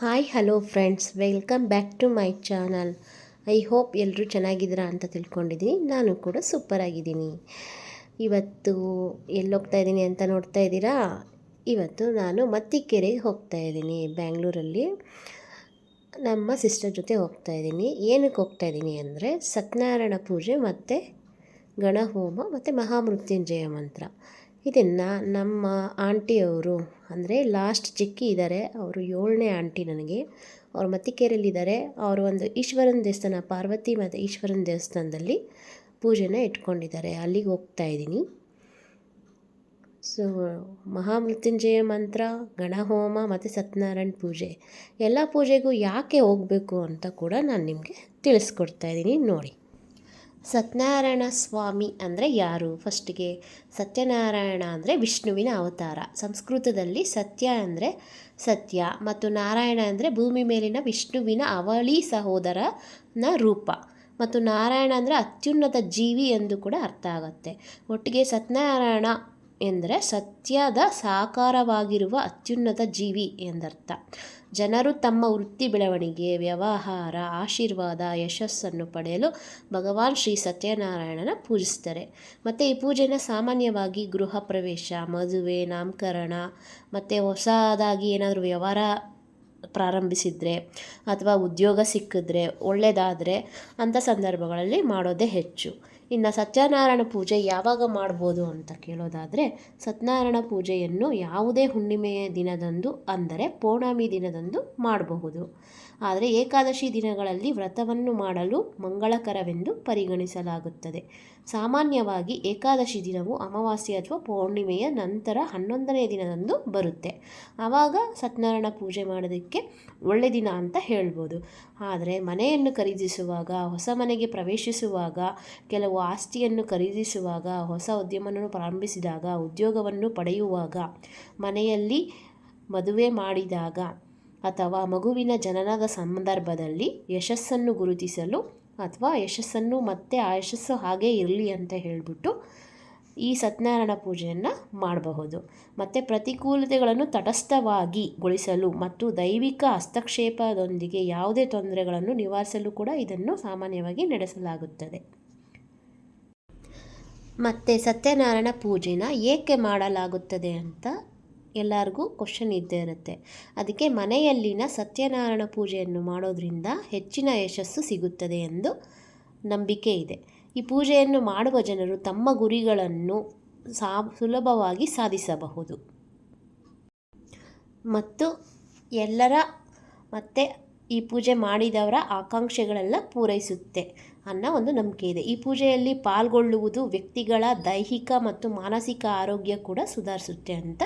Hi hello friends welcome back to my channel I hope ಎಲ್ಲರೂ ಚೆನ್ನಾಗಿದ್ದೀರಾ ಅಂತ ತಿಳ್ಕೊಂಡಿದ್ದೀನಿ. ನಾನು ಕೂಡ ಸೂಪರಾಗಿದ್ದೀನಿ ಇವತ್ತು ಎಲ್ಲಿ ಹೋಗ್ತಾ ಇದ್ದೀನಿ ಅಂತ ನೋಡ್ತಾ ಇದ್ದೀರಾ? ಇವತ್ತು ನಾನು ಮತ್ತಿಕೆರೆಗೆ ಹೋಗ್ತಾ ಇದ್ದೀನಿ, ಬ್ಯಾಂಗ್ಳೂರಲ್ಲಿ. ನಮ್ಮ ಸಿಸ್ಟರ್ ಜೊತೆ ಹೋಗ್ತಾ ಇದ್ದೀನಿ. ಏನಕ್ಕೆ ಹೋಗ್ತಾ ಇದ್ದೀನಿ ಅಂದರೆ ಸತ್ಯನಾರಾಯಣ ಪೂಜೆ ಮತ್ತು ಗಣಹೋಮ ಮತ್ತು ಮಹಾಮೃತ್ಯುಂಜಯ ಮಂತ್ರ. ಇದನ್ನು ನಮ್ಮ ಆಂಟಿಯವರು, ಅಂದರೆ ಲಾಸ್ಟ್ ಚಿಕ್ಕಿ ಇದ್ದಾರೆ ಅವರು ಏಳನೇ ಆಂಟಿ ನನಗೆ. ಅವ್ರು ಮತ್ತಿಕೇರಲ್ಲಿದ್ದಾರೆ ಅವರು ಒಂದು ಈಶ್ವರನ ದೇವಸ್ಥಾನ, ಪಾರ್ವತಿ ಮತ್ತು ಈಶ್ವರನ ದೇವಸ್ಥಾನದಲ್ಲಿ ಪೂಜೆನ ಇಟ್ಕೊಂಡಿದ್ದಾರೆ. ಅಲ್ಲಿಗೆ ಹೋಗ್ತಾ ಇದ್ದೀನಿ. ಸೊ ಮಹಾಮೃತ್ಯುಂಜಯ ಮಂತ್ರ, ಗಣಹೋಮ ಮತ್ತು ಸತ್ಯನಾರಾಯಣ ಪೂಜೆ. ಎಲ್ಲ ಪೂಜೆಗೂ ಯಾಕೆ ಹೋಗಬೇಕು ಅಂತ ಕೂಡ ನಾನು ನಿಮಗೆ ತಿಳಿಸ್ಕೊಡ್ತಾ ಇದ್ದೀನಿ, ನೋಡಿ. ಸತ್ಯನಾರಾಯಣ ಸ್ವಾಮಿ ಅಂದರೆ ಯಾರು? ಫಸ್ಟಿಗೆ ಸತ್ಯನಾರಾಯಣ ಅಂದರೆ ವಿಷ್ಣುವಿನ ಅವತಾರ. ಸಂಸ್ಕೃತದಲ್ಲಿ ಸತ್ಯ ಅಂದರೆ ಸತ್ಯ ಮತ್ತು ನಾರಾಯಣ ಅಂದರೆ ಭೂಮಿ ಮೇಲಿನ ವಿಷ್ಣುವಿನ ಅವಳಿ ಸಹೋದರನ ರೂಪ. ಮತ್ತು ನಾರಾಯಣ ಅಂದರೆ ಅತ್ಯುನ್ನತ ಜೀವಿ ಎಂದು ಕೂಡ ಅರ್ಥ ಆಗುತ್ತೆ. ಒಟ್ಟಿಗೆ ಸತ್ಯನಾರಾಯಣ ಎಂದರೆ ಸತ್ಯದ ಸಾಕಾರವಾಗಿರುವ ಅತ್ಯುನ್ನತ ಜೀವಿ ಎಂದರ್ಥ. ಜನರು ತಮ್ಮ ವೃತ್ತಿ ಬೆಳವಣಿಗೆ, ವ್ಯವಹಾರ, ಆಶೀರ್ವಾದ, ಯಶಸ್ಸನ್ನು ಪಡೆಯಲು ಭಗವಾನ್ ಶ್ರೀ ಸತ್ಯನಾರಾಯಣನ ಪೂಜಿಸ್ತಾರೆ ಮತ್ತು ಈ ಪೂಜೆನ ಸಾಮಾನ್ಯವಾಗಿ ಗೃಹ ಪ್ರವೇಶ, ಮದುವೆ, ನಾಮಕರಣ, ಮತ್ತು ಹೊಸದಾಗಿ ಏನಾದರೂ ವ್ಯವಹಾರ ಪ್ರಾರಂಭಿಸಿದರೆ ಅಥವಾ ಉದ್ಯೋಗ ಸಿಕ್ಕಿದ್ರೆ ಒಳ್ಳೆಯದಾದರೆ ಅಂಥ ಸಂದರ್ಭಗಳಲ್ಲಿ ಮಾಡೋದೇ ಹೆಚ್ಚು. ಇನ್ನು ಸತ್ಯನಾರಾಯಣ ಪೂಜೆ ಯಾವಾಗ ಮಾಡ್ಬೋದು ಅಂತ ಕೇಳೋದಾದರೆ, ಸತ್ಯನಾರಾಯಣ ಪೂಜೆಯನ್ನು ಯಾವುದೇ ಹುಣ್ಣಿಮೆಯ ದಿನದಂದು ಅಂದರೆ ಪೌರ್ಣಮಿ ದಿನದಂದು ಮಾಡಬಹುದು. ಆದರೆ ಏಕಾದಶಿ ದಿನಗಳಲ್ಲಿ ವ್ರತವನ್ನು ಮಾಡಲು ಮಂಗಳಕರವೆಂದು ಪರಿಗಣಿಸಲಾಗುತ್ತದೆ. ಸಾಮಾನ್ಯವಾಗಿ ಏಕಾದಶಿ ದಿನವು ಅಮಾವಾಸ್ಯೆ ಅಥವಾ ಪೌರ್ಣಿಮೆಯ ನಂತರ ಹನ್ನೊಂದನೇ ದಿನದಂದು ಬರುತ್ತೆ. ಆವಾಗ ಸತ್ಯನಾರಾಯಣ ಪೂಜೆ ಮಾಡೋದಕ್ಕೆ ಒಳ್ಳೆ ದಿನ ಅಂತ ಹೇಳ್ಬೋದು. ಆದರೆ ಮನೆಯನ್ನು ಖರೀದಿಸುವಾಗ, ಹೊಸ ಮನೆಗೆ ಪ್ರವೇಶಿಸುವಾಗ, ಕೆಲವು ಆಸ್ತಿಯನ್ನು ಖರೀದಿಸುವಾಗ, ಹೊಸ ಉದ್ಯಮವನ್ನು ಪ್ರಾರಂಭಿಸಿದಾಗ, ಉದ್ಯೋಗವನ್ನು ಪಡೆಯುವಾಗ, ಮನೆಯಲ್ಲಿ ಮದುವೆ ಮಾಡಿದಾಗ ಅಥವಾ ಮಗುವಿನ ಜನನದ ಸಂದರ್ಭದಲ್ಲಿ ಯಶಸ್ಸನ್ನು ಗುರುತಿಸಲು ಅಥವಾ ಯಶಸ್ಸನ್ನು ಮತ್ತೆ ಆ ಯಶಸ್ಸು ಹಾಗೇ ಇರಲಿ ಅಂತ ಹೇಳಿಬಿಟ್ಟು ಈ ಸತ್ಯನಾರಾಯಣ ಪೂಜೆಯನ್ನು ಮಾಡಬಹುದು. ಮತ್ತು ಪ್ರತಿಕೂಲತೆಗಳನ್ನು ತಟಸ್ಥವಾಗಿಗೊಳಿಸಲು ಮತ್ತು ದೈವಿಕ ಹಸ್ತಕ್ಷೇಪದೊಂದಿಗೆ ಯಾವುದೇ ತೊಂದರೆಗಳನ್ನು ನಿವಾರಿಸಲು ಕೂಡ ಇದನ್ನು ಸಾಮಾನ್ಯವಾಗಿ ನಡೆಸಲಾಗುತ್ತದೆ. ಮತ್ತು ಸತ್ಯನಾರಾಯಣ ಪೂಜೆನ ಏಕೆ ಮಾಡಲಾಗುತ್ತದೆ ಅಂತ ಎಲ್ಲರಿಗೂ ಕ್ವಶನ್ ಇದ್ದೇ ಇರುತ್ತೆ. ಅದಕ್ಕೆ ಮನೆಯಲ್ಲಿನ ಸತ್ಯನಾರಾಯಣ ಪೂಜೆಯನ್ನು ಮಾಡೋದ್ರಿಂದ ಹೆಚ್ಚಿನ ಯಶಸ್ಸು ಸಿಗುತ್ತದೆ ಎಂದು ನಂಬಿಕೆ ಇದೆ. ಈ ಪೂಜೆಯನ್ನು ಮಾಡುವ ಜನರು ತಮ್ಮ ಗುರಿಗಳನ್ನು ಸಾ, ಸುಲಭವಾಗಿ ಸಾಧಿಸಬಹುದು. ಮತ್ತು ಎಲ್ಲರ ಮತ್ತೆ ಈ ಪೂಜೆ ಮಾಡಿದವರ ಆಕಾಂಕ್ಷೆಗಳೆಲ್ಲ ಪೂರೈಸುತ್ತೆ ಅನ್ನೋ ಒಂದು ನಂಬಿಕೆ ಇದೆ. ಈ ಪೂಜೆಯಲ್ಲಿ ಪಾಲ್ಗೊಳ್ಳುವುದು ವ್ಯಕ್ತಿಗಳ ದೈಹಿಕ ಮತ್ತು ಮಾನಸಿಕ ಆರೋಗ್ಯ ಕೂಡ ಸುಧಾರಿಸುತ್ತೆ ಅಂತ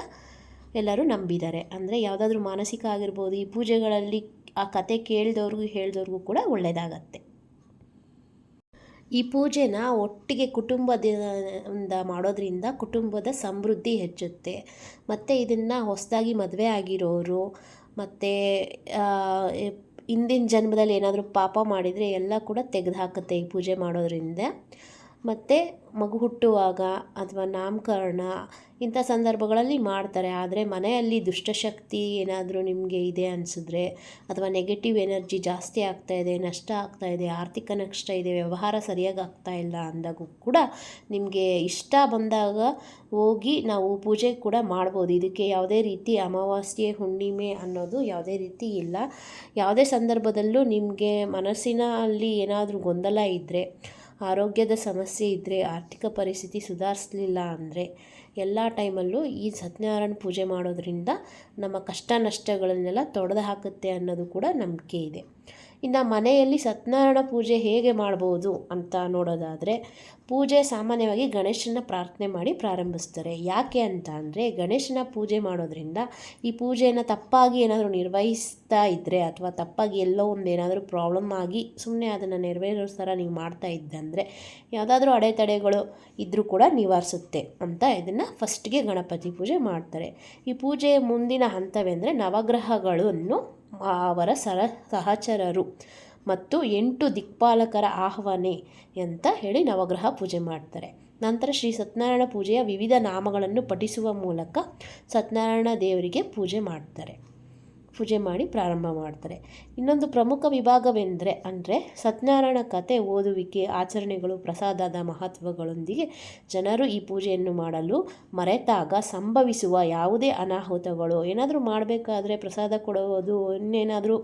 ಎಲ್ಲರೂ ನಂಬಿದ್ದಾರೆ. ಅಂದರೆ ಯಾವುದಾದ್ರೂ ಮಾನಸಿಕ ಆಗಿರ್ಬೋದು, ಈ ಪೂಜೆಗಳಲ್ಲಿ ಆ ಕತೆ ಕೇಳಿದವ್ರಿಗೂ ಹೇಳಿದವ್ರಿಗೂ ಕೂಡ ಒಳ್ಳೆಯದಾಗತ್ತೆ ಈ ಪೂಜೆನ ಒಟ್ಟಿಗೆ ಕುಟುಂಬದಿಂದ ಮಾಡೋದ್ರಿಂದ ಕುಟುಂಬದ ಸಮೃದ್ಧಿ ಹೆಚ್ಚುತ್ತೆ. ಮತ್ತು ಇದನ್ನು ಹೊಸದಾಗಿ ಮದುವೆ ಆಗಿರೋರು, ಮತ್ತು ಹಿಂದಿನ ಜನ್ಮದಲ್ಲಿ ಏನಾದರೂ ಪಾಪ ಮಾಡಿದರೆ ಎಲ್ಲ ಕೂಡ ತೆಗೆದುಹಾಕುತ್ತೆ ಈ ಪೂಜೆ ಮಾಡೋದ್ರಿಂದ. ಮತ್ತು ಮಗು ಹುಟ್ಟುವಾಗ ಅಥವಾ ನಾಮಕರಣ ಇಂಥ ಸಂದರ್ಭಗಳಲ್ಲಿ ಮಾಡ್ತಾರೆ. ಆದರೆ ಮನೆಯಲ್ಲಿ ದುಷ್ಟಶಕ್ತಿ ಏನಾದರೂ ನಿಮಗೆ ಇದೆ ಅನಿಸಿದ್ರೆ ಅಥವಾ ನೆಗೆಟಿವ್ ಎನರ್ಜಿ ಜಾಸ್ತಿ ಆಗ್ತಾಯಿದೆ ನಷ್ಟ ಆಗ್ತಾಯಿದೆ ಆರ್ಥಿಕ ನಷ್ಟ ಇದೆ, ವ್ಯವಹಾರ ಸರಿಯಾಗಿ ಆಗ್ತಾಯಿಲ್ಲ ಅಂದಾಗೂ ಕೂಡ ನಿಮಗೆ ಇಷ್ಟ ಬಂದಾಗ ಹೋಗಿ ನಾವು ಪೂಜೆ ಕೂಡ ಮಾಡ್ಬೋದು. ಇದಕ್ಕೆ ಯಾವುದೇ ರೀತಿ ಅಮಾವಾಸ್ಯೆ, ಹುಣ್ಣಿಮೆ ಅನ್ನೋದು ಯಾವುದೇ ರೀತಿ ಇಲ್ಲ. ಯಾವುದೇ ಸಂದರ್ಭದಲ್ಲೂ ನಿಮಗೆ ಮನಸ್ಸಿನಲ್ಲಿ ಏನಾದರೂ ಗೊಂದಲ ಇದ್ದರೆ ಆರೋಗ್ಯದ ಸಮಸ್ಯೆ ಇದ್ದರೆ ಆರ್ಥಿಕ ಪರಿಸ್ಥಿತಿ ಸುಧಾರಿಸಲಿಲ್ಲ ಅಂದರೆ ಎಲ್ಲ ಟೈಮಲ್ಲೂ ಈ ಸತ್ಯನಾರಾಯಣ ಪೂಜೆ ಮಾಡೋದ್ರಿಂದ ನಮ್ಮ ಕಷ್ಟ ನಷ್ಟಗಳನ್ನೆಲ್ಲ ತೊಡೆದು ಹಾಕುತ್ತೆ ಅನ್ನೋದು ಕೂಡ ನಂಬಿಕೆ ಇದೆ. ಇನ್ನು ಮನೆಯಲ್ಲಿ ಸತ್ಯನಾರಾಯಣ ಪೂಜೆ ಹೇಗೆ ಮಾಡ್ಬೋದು ಅಂತ ನೋಡೋದಾದರೆ, ಪೂಜೆ ಸಾಮಾನ್ಯವಾಗಿ ಗಣೇಶನ ಪ್ರಾರ್ಥನೆ ಮಾಡಿ ಪ್ರಾರಂಭಿಸ್ತಾರೆ. ಯಾಕೆ ಅಂತ ಅಂದರೆ, ಗಣೇಶನ ಪೂಜೆ ಮಾಡೋದ್ರಿಂದ ಈ ಪೂಜೆಯನ್ನು ತಪ್ಪಾಗಿ ಏನಾದರೂ ನಿರ್ವಹಿಸ್ತಾ ಇದ್ದರೆ ಅಥವಾ ತಪ್ಪಾಗಿ ಎಲ್ಲೋ ಒಂದು ಏನಾದರೂ ಪ್ರಾಬ್ಲಮ್ ಆಗಿ ಸುಮ್ಮನೆ ಅದನ್ನು ನೆರವೇರಿಸೋ ಥರ ನೀವು ಮಾಡ್ತಾ ಇದ್ದಂದರೆ ಯಾವುದಾದ್ರೂ ಅಡೆತಡೆಗಳು ಇದ್ದರೂ ಕೂಡ ನಿವಾರಿಸುತ್ತೆ ಅಂತ ಇದನ್ನು ಫಸ್ಟ್ಗೆ ಗಣಪತಿ ಪೂಜೆ ಮಾಡ್ತಾರೆ. ಈ ಪೂಜೆಯ ಮುಂದಿನ ಹಂತವೆಂದರೆ ನವಗ್ರಹಗಳನ್ನು ಅವರ ಸರ ಸಹಚರರು ಮತ್ತು ಎಂಟು ದಿಕ್ಪಾಲಕರ ಆಹ್ವಾನೆ ಅಂತ ಹೇಳಿ ನವಗ್ರಹ ಪೂಜೆ ಮಾಡ್ತಾರೆ. ನಂತರ ಶ್ರೀ ಸತ್ಯನಾರಾಯಣ ಪೂಜೆಯ ವಿವಿಧ ನಾಮಗಳನ್ನು ಪಠಿಸುವ ಮೂಲಕ ಸತ್ಯನಾರಾಯಣ ದೇವರಿಗೆ ಪೂಜೆ ಮಾಡ್ತಾರೆ. ಪೂಜೆ ಮಾಡಿ ಪ್ರಾರಂಭ ಮಾಡ್ತಾರೆ. ಇನ್ನೊಂದು ಪ್ರಮುಖ ವಿಭಾಗವೆಂದರೆ ಅಂದರೆ ಸತ್ಯನಾರಾಯಣ ಕಥೆ ಓದುವಿಕೆ, ಆಚರಣೆಗಳು, ಪ್ರಸಾದದ ಮಹತ್ವಗಳೊಂದಿಗೆ ಜನರು ಈ ಪೂಜೆಯನ್ನು ಮಾಡಲು ಮರೆತಾಗ ಸಂಭವಿಸುವ ಯಾವುದೇ ಅನಾಹುತಗಳು, ಏನಾದರೂ ಮಾಡಬೇಕಾದ್ರೆ ಪ್ರಸಾದ ಕೊಡುವುದು ಇನ್ನೇನಾದರೂ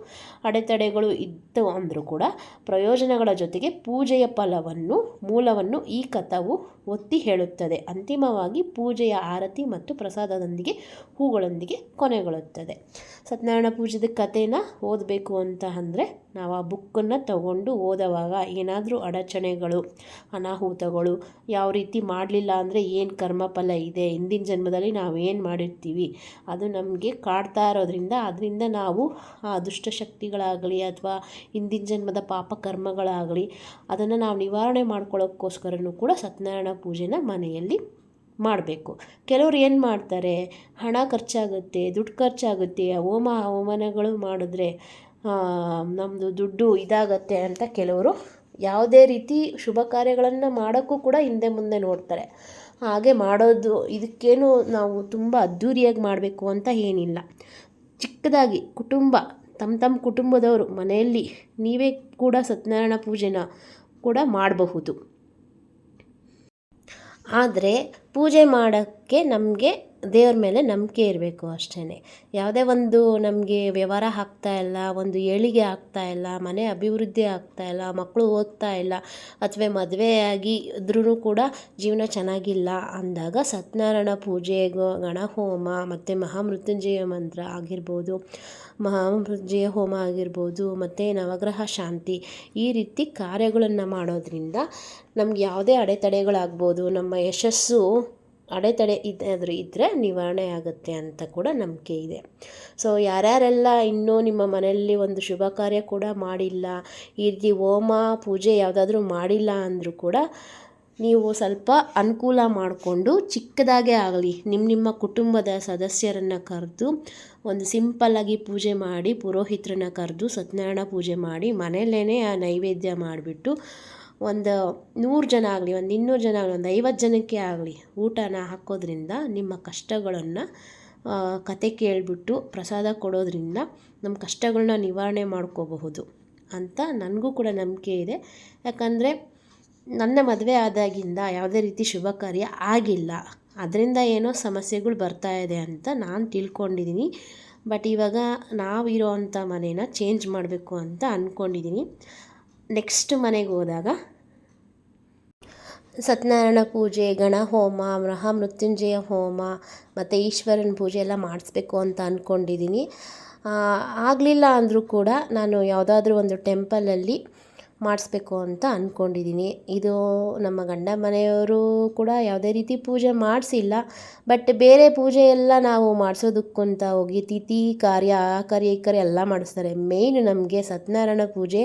ಅಡೆತಡೆಗಳು ಇತ್ತು ಅಂದರೂ ಕೂಡ ಪ್ರಯೋಜನಗಳ ಜೊತೆಗೆ ಪೂಜೆಯ ಫಲವನ್ನು, ಮೂಲವನ್ನು ಈ ಕಥವು ಒತ್ತಿ ಹೇಳುತ್ತದೆ. ಅಂತಿಮವಾಗಿ ಪೂಜೆಯ ಆರತಿ ಮತ್ತು ಪ್ರಸಾದದೊಂದಿಗೆ ಹೂಗಳೊಂದಿಗೆ ಕೊನೆಗೊಳ್ಳುತ್ತದೆ. ಸತ್ಯನಾರಾಯಣ ಪೂಜೆದ ಕಥೆನ ಓದಬೇಕು ಅಂತ ಅಂದರೆ ನಾವು ಆ ಬುಕ್ಕನ್ನು ತಗೊಂಡು ಓದುವಾಗ ಏನಾದರೂ ಅಡಚಣೆಗಳು, ಅನಾಹುತಗಳು ಯಾವ ರೀತಿ ಮಾಡಲಿಲ್ಲ ಅಂದರೆ ಏನು ಕರ್ಮಫಲ ಇದೆ, ಹಿಂದಿನ ಜನ್ಮದಲ್ಲಿ ನಾವು ಏನು ಮಾಡಿರ್ತೀವಿ, ಅದು ನಮಗೆ ಕಾಡ್ತಾ ಇರೋದ್ರಿಂದ ಅದರಿಂದ ನಾವು ಆ ದುಷ್ಟಶಕ್ತಿಗಳಾಗಲಿ ಅಥವಾ ಹಿಂದಿನ ಜನ್ಮದ ಪಾಪ ಕರ್ಮಗಳಾಗಲಿ ಅದನ್ನು ನಾವು ನಿವಾರಣೆ ಮಾಡ್ಕೊಳ್ಳೋಕ್ಕೋಸ್ಕರನೂ ಕೂಡ ಸತ್ಯನಾರಾಯಣ ಪೂಜೆನ ಮನೆಯಲ್ಲಿ ಮಾಡಬೇಕು. ಕೆಲವ್ರು ಏನು ಮಾಡ್ತಾರೆ, ಹಣ ಖರ್ಚಾಗುತ್ತೆ, ದುಡ್ಡು ಖರ್ಚಾಗುತ್ತೆ, ಹೋಮ ಹವಮಾನಗಳು ಮಾಡಿದ್ರೆ ನಮ್ಮದು ದುಡ್ಡು ಇದಾಗತ್ತೆ ಅಂತ ಕೆಲವರು ಯಾವುದೇ ರೀತಿ ಶುಭ ಕಾರ್ಯಗಳನ್ನು ಮಾಡೋಕ್ಕೂ ಕೂಡ ಹಿಂದೆ ಮುಂದೆ ನೋಡ್ತಾರೆ. ಹಾಗೆ ಮಾಡೋದು, ಇದಕ್ಕೇನು ನಾವು ತುಂಬ ಅದ್ಧೂರಿಯಾಗಿ ಮಾಡಬೇಕು ಅಂತ ಏನಿಲ್ಲ. ಚಿಕ್ಕದಾಗಿ ಕುಟುಂಬ ತಮ್ಮ ತಮ್ಮ ಕುಟುಂಬದವರು ಮನೆಯಲ್ಲಿ ನೀವೇ ಕೂಡ ಸತ್ಯನಾರಾಯಣ ಪೂಜೆನ ಕೂಡ ಮಾಡಬಹುದು. ಆದರೆ ಪೂಜೆ ಮಾಡೋಕ್ಕೆ ನಮಗೆ ದೇವ್ರ ಮೇಲೆ ನಂಬಿಕೆ ಇರಬೇಕು ಅಷ್ಟೇ ಯಾವುದೇ ಒಂದು ನಮಗೆ ವ್ಯವಹಾರ ಆಗ್ತಾ ಇಲ್ಲ, ಒಂದು ಏಳಿಗೆ ಆಗ್ತಾ ಇಲ್ಲ, ಮನೆ ಅಭಿವೃದ್ಧಿ ಆಗ್ತಾ ಇಲ್ಲ, ಮಕ್ಕಳು ಓದ್ತಾ ಇಲ್ಲ, ಅಥವಾ ಮದುವೆ ಆಗಿ ಇದ್ರೂ ಕೂಡ ಜೀವನ ಚೆನ್ನಾಗಿಲ್ಲ ಅಂದಾಗ ಸತ್ಯನಾರಾಯಣ ಪೂಜೆ ಗಣಹೋಮ, ಮತ್ತು ಮಹಾಮೃತ್ಯುಂಜಯ ಮಂತ್ರ ಆಗಿರ್ಬೋದು, ಮಹಾಮೃತ್ಯುಂಜಯ ಹೋಮ ಆಗಿರ್ಬೋದು, ಮತ್ತು ನವಗ್ರಹ ಶಾಂತಿ ಈ ರೀತಿ ಕಾರ್ಯಗಳನ್ನು ಮಾಡೋದ್ರಿಂದ ನಮ್ಗೆ ಯಾವುದೇ ಅಡೆತಡೆಗಳಾಗ್ಬೋದು, ನಮ್ಮ ಯಶಸ್ಸು ಅಡೆತಡೆ ಇದಾದರೂ ಇದ್ದರೆ ನಿವಾರಣೆ ಆಗುತ್ತೆ ಅಂತ ಕೂಡ ನಂಬಿಕೆ ಇದೆ. ಸೊ ಯಾರ್ಯಾರೆಲ್ಲ ಇನ್ನೂ ನಿಮ್ಮ ಮನೆಯಲ್ಲಿ ಒಂದು ಶುಭ ಕಾರ್ಯ ಕೂಡ ಮಾಡಿಲ್ಲ ಈ ರೀತಿ ಹೋಮ ಪೂಜೆ ಯಾವುದಾದ್ರೂ ಮಾಡಿಲ್ಲ ಅಂದರೂ ಕೂಡ ನೀವು ಸ್ವಲ್ಪ ಅನುಕೂಲ ಮಾಡಿಕೊಂಡು ಚಿಕ್ಕದಾಗೇ ಆಗಲಿ ನಿಮ್ಮ ನಿಮ್ಮ ಕುಟುಂಬದ ಸದಸ್ಯರನ್ನು ಕರೆದು ಒಂದು ಸಿಂಪಲ್ಲಾಗಿ ಪೂಜೆ ಮಾಡಿ, ಪುರೋಹಿತರನ್ನ ಕರೆದು ಸತ್ಯನಾರಾಯಣ ಪೂಜೆ ಮಾಡಿ ಮನೆಯಲ್ಲೇ ಆ ನೈವೇದ್ಯ ಮಾಡಿಬಿಟ್ಟು ಒಂದು ನೂರು ಜನ ಆಗಲಿ, ಒಂದು ಇನ್ನೂರು ಜನ ಆಗಲಿ, ಒಂದು ಐವತ್ತು ಜನಕ್ಕೆ ಆಗಲಿ ಊಟನ ಹಾಕೋದ್ರಿಂದ ನಿಮ್ಮ ಕಷ್ಟಗಳನ್ನು ಕತೆ ಕೇಳಿಬಿಟ್ಟು ಪ್ರಸಾದ ಕೊಡೋದ್ರಿಂದ ನಮ್ಮ ಕಷ್ಟಗಳನ್ನ ನಿವಾರಣೆ ಮಾಡ್ಕೋಬಹುದು ಅಂತ ನನಗೂ ಕೂಡ ನಂಬಿಕೆ ಇದೆ. ಯಾಕಂದರೆ ನನ್ನ ಮದುವೆ ಆದಾಗಿಂದ ಯಾವುದೇ ರೀತಿ ಶುಭ ಕಾರ್ಯ ಆಗಿಲ್ಲ. ಅದರಿಂದ ಏನೋ ಸಮಸ್ಯೆಗಳು ಬರ್ತಾ ಇದೆ ಅಂತ ನಾನು ತಿಳ್ಕೊಂಡಿದ್ದೀನಿ. ಬಟ್ ಇವಾಗ ನಾವಿರೋ ಅಂಥ ಮನೇನ ಚೇಂಜ್ ಮಾಡಬೇಕು ಅಂತ ಅಂದ್ಕೊಂಡಿದ್ದೀನಿ ನೆಕ್ಸ್ಟ್ ಮನೆಗೆ ಹೋದಾಗ ಸತ್ಯನಾರಾಯಣ ಪೂಜೆ, ಗಣ ಹೋಮ ಮೃತ್ಯುಂಜಯ ಹೋಮ ಮತ್ತು ಈಶ್ವರನ ಪೂಜೆ ಎಲ್ಲ ಮಾಡಿಸ್ಬೇಕು ಅಂತ ಅಂದ್ಕೊಂಡಿದ್ದೀನಿ ಆಗಲಿಲ್ಲ ಅಂದರೂ ಕೂಡ ನಾನು ಯಾವುದಾದ್ರೂ ಒಂದು ಟೆಂಪಲಲ್ಲಿ ಮಾಡಿಸ್ಬೇಕು ಅಂತ ಅಂದ್ಕೊಂಡಿದ್ದೀನಿ ಇದು ನಮ್ಮ ಗಂಡ ಮನೆಯವರು ಕೂಡ ಯಾವುದೇ ರೀತಿ ಪೂಜೆ ಮಾಡಿಸಿಲ್ಲ. ಬಟ್ ಬೇರೆ ಪೂಜೆ ಎಲ್ಲ ನಾವು ಮಾಡಿಸೋದಕ್ಕಂತ ಹೋಗಿ ತಿಥಿ, ಕಾರ್ಯ ಆ ಕಾರ್ಯ ಈ ಕಾರ್ಯ ಎಲ್ಲ ಮಾಡಿಸ್ತಾರೆ. ಮೇಯ್ನ್ ನಮಗೆ ಸತ್ಯನಾರಾಯಣ ಪೂಜೆ